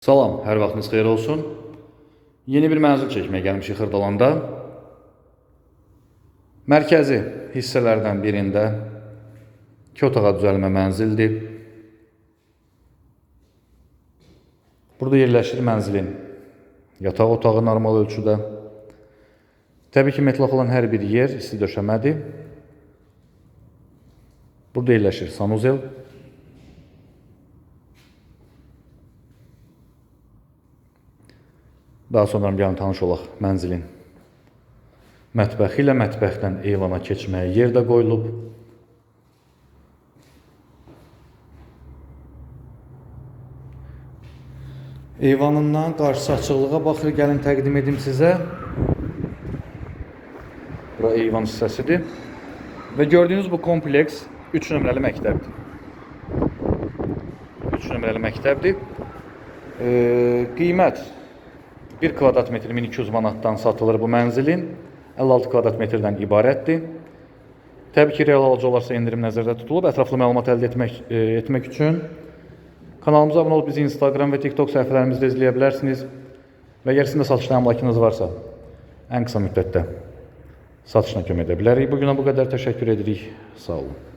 Salam, hər vaxtınız xeyir olsun. Yeni bir mənzil çəkməyə gəlmişik Xırdalanda. Mərkəzi hissələrdən birində iki otağa düzəlmə mənzildir. Burada yerləşir mənzilin yataq otağı normal ölçüdə. Təbii ki, metlaq olan hər bir yer isti döşəmədir. Burada yerləşir sanuzel. Daha sonra gəlin tanış olaq mənzilin mətbəxi ilə mətbəxdən eyvana keçməyə yer də qoyulub. Eyvanından qarşı açıqlığa baxır, gəlin təqdim edim sizə. Bura eyvan hissəsidir. Və gördüyünüz bu kompleks 3 nömrəli məktəbdir. 3 nömrəli məktəbdir. E, qiymət 1 kvadrat metr 1200 manatdan satılır bu mənzilin. 56 kvadrat metrdən ibarətdir. Təbii ki, real alıcı olarsa endirim nəzərdə tutulub. Ətraflı məlumat əldə etmək e, etmək üçün kanalımıza abunə olub bizi Instagram və TikTok səhifələrimizdə izləyə bilərsiniz. Və əgər sizin də satışda əmlakınız varsa, ən qısa müddətdə satışına kömək edə bilərik. Bu günə bu qədər təşəkkür edirik. Sağ olun.